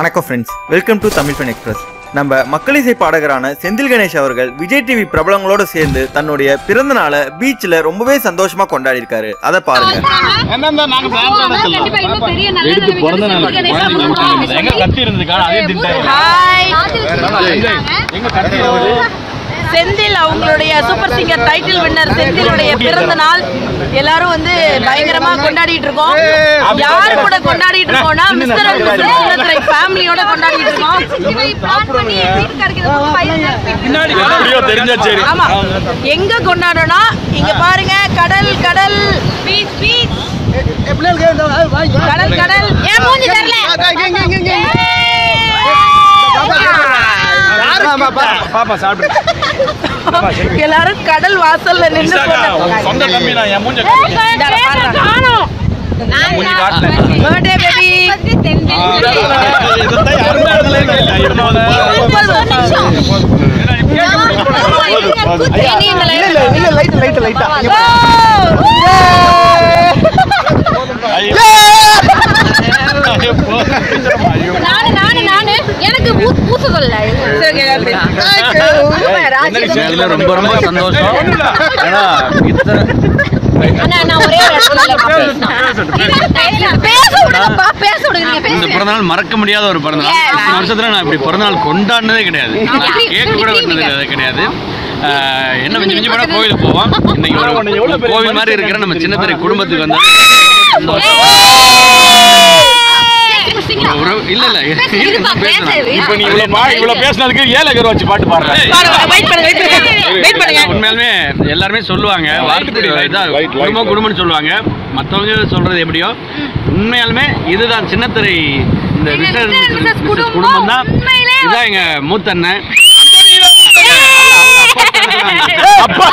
வணக்கம் friends welcome to Tamil fun express நம்ம மக்களிசை பாடகரான செந்தில் கணேஷ் அவர்கள் விஜய் டிவி பிரபலங்களோட சேர்ந்து தன்னுடைய பிறந்த நாளை பீச்சில் ரொம்பவே சந்தோஷமா கொண்டாடி இருக்காரு அதை பாருங்க எங்க கத்தி செந்தில் அவங்களுடைய சூப்பர் சிங்கர் டைட்டில் வின்னர் செந்திலுடைய பிறந்த நாள். எல்லாரும் வந்து பயங்கரமா கொண்டாடிட்டு இருக்கோம். யாரு கூட கொண்டாடிட்டு இருக்கோம்னா மிஸ்டர் அண்ட் மிஸ்டர் சின்னத்துறை ஃபேமிலியோட கொண்டாடிட்டு இருக்கோம். ஆமா. எங்க கொண்டாடணும்னா இங்க பாருங்க கடல் கடல் பீச் பீச் கடல் கடல் ஏன் மூஞ்சி தெரியல பாப்பா சாப்பிடு. எல்லாரும் கடல் வாசல்ல நின்று உன் சொந்த தம்பி நான் என் மூஞ்ச மூஞ்சி காட்டல. பர்த்டே பேபி இதுதான் யாருமே இடத்துல இல்ல இருந்தாலும் நானு நானு நானு எனக்கு பூ- பூச சொல்ல ரொம்ப ரொம்ப சந்தோஷம். ஏன்னா இத்தனை இந்த பிறந்தநாள் மறக்க முடியாத ஒரு பிறந்தநாள். இத்தனை வருஷத்துல நான் இப்படி பிறந்தநாள் கொண்டாடினதே கிடையாது. கேக் கூட வெட்டினது கிடையாது. என்ன மிஞ்சி மிஞ்சி போனா கோயிலுக்கு போவோம். இன்னைக்கு ஒரு கோவில் மாதிரி இருக்கிற நம்ம சின்ன குடும்பத்துக்கு வந்து ஒரு உறவு இல்ல இல்ல. இப்ப நீ இவ்வளவு பா இவ்வளவு பேசினதுக்கு ஏழை கரு வச்சு பாட்டு பாடுற. வெயிட் பண்ணுங்க வெயிட் பண்ணுங்க வெயிட் பண்ணுங்க. உண்மையாலுமே எல்லாருமே சொல்லுவாங்க வார்த்தை இதா. குடும்பம் குடும்பம்னு சொல்லுவாங்க. மத்தவங்க சொல்றது எப்படியோ உண்மையாலுமே இதுதான் சின்னத்திரை இந்த. மிஸ்ஸஸ் குடும்பம்? தான் இதான் எங்க மூத்த அண்ணன் அப்பா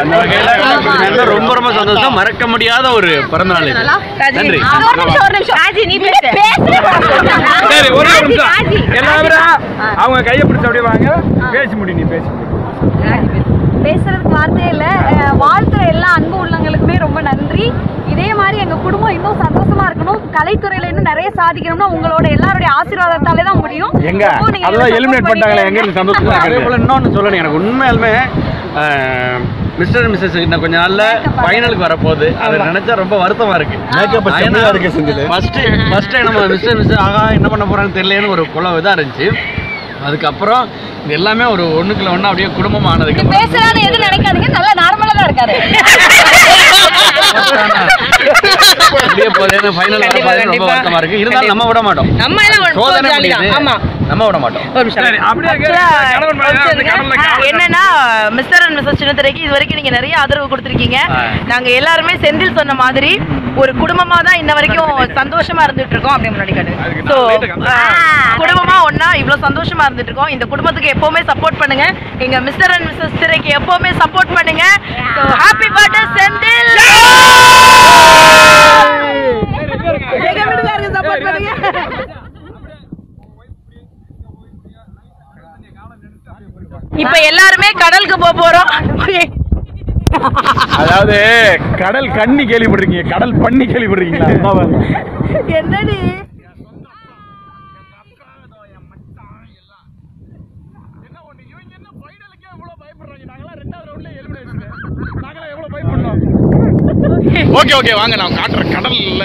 அந்த வகையில நல்ல ரொம்ப ரொம்ப சந்தோஷம் மறக்க முடியாத ஒரு பிறந்தநாள் இது. நன்றி. சரி ஒரு நிமிஷம். எல்லாரும் அவங்க கையை பிடிச்சு அப்படியே வாங்க. பேசி முடி நீ பேசி பேசுறதுக்கு வார்த்தையே இல்லை. வாழ்த்துற எல்லா அன்பு உள்ளங்களுக்குமே ரொம்ப நன்றி. இதே மாதிரி எங்க குடும்பம் இன்னும் சந்தோஷமா இருக்கணும். கலைத்துறையில இன்னும் நிறைய சாதிக்கணும்னா உங்களோட எல்லாருடைய ஆசீர்வாதத்தாலே தான் முடியும். எங்க? அதெல்லாம் எலிமினேட் பண்ணிட்டாங்களே. எங்க சந்தோஷமா அதே போல இன்னொன்னு சொல்லணும். எனக்கு உண்மையாலுமே மிஸ்டர் அண்ட் மிஸ்ஸஸ் இன்னும் கொஞ்ச நாள்ல ஃபைனலுக்கு வரப்போகுது. அதை நினைச்சா ரொம்ப வருத்தமா இருக்கு. Makeup செம்மையா இருக்கு செந்தில். ஃபர்ஸ்ட் ஃபர்ஸ்ட் நம்ம மிஸ்டர் மிஸ் ஆகா என்ன பண்ண போறான்னு தெரியலன்னு ஒரு குளம் இதா இருந்துச்சு. அதுக்கப்புறம் இது எல்லாமே ஒரு ஒண்ணுக்குள்ள ஒண்ணு அப்படியே குடும்பம் ஆனதுக்கு அப்புறம் பேசுறாரு எதுவும் நினைக்காதீங்க. நல்லா நார்மலா தான் இருக்காரு. அப்படியே போதே ஃபைனல் ரொம்ப. வருத்தமா இருக்கு. இருந்தாலும் நம்ம விட மாட்டோம். நம்ம எல்லாம் ஆமா. நம்ம விட மாட்டோம். என்னன்னா மிஸ்டர் அண்ட் மிஸ்ஸஸ் சின்னத்திரைக்கு இது வரைக்கும் நீங்க நிறைய ஆதரவு கொடுத்துருக்கீங்க. நாங்க எல்லாருமே செந்தில் சொன்ன மாதிரி ஒரு குடும்பமா தான் இன்ன வரைக்கும் சந்தோஷமா இருந்துட்டு இருக்கோம் அப்படியே முன்னாடி ஆ, குடும்பமா ஒண்ணா இவ்வளவு சந்தோஷமா இருந்துட்டு இருக்கோம். இந்த குடும்பத்துக்கு எப்பவுமே சப்போர்ட் பண்ணுங்க. எங்க மிஸ்டர் அண்ட் மிஸ்ஸஸ் திரைக்கு எப்பவுமே சப்போர்ட் பண்ணுங்க. ஹாப்பி பர்த்டே செந்தில் எங்க வீட்டுக்காரருக்கு சப்போர்ட் பண்ணுங்க இப்ப எல்லாருமே கடலுக்கு போக போறோம். அதாவது கடல் கண்ணி கேள்விப்பட்டிருக்கீங்க கடல் பண்ணி கேள்விப்பட்டிருக்கீங்களா? என்னடி? ஓகே ஓகே வாங்க நான் காட்டுறேன் கடல் இல்ல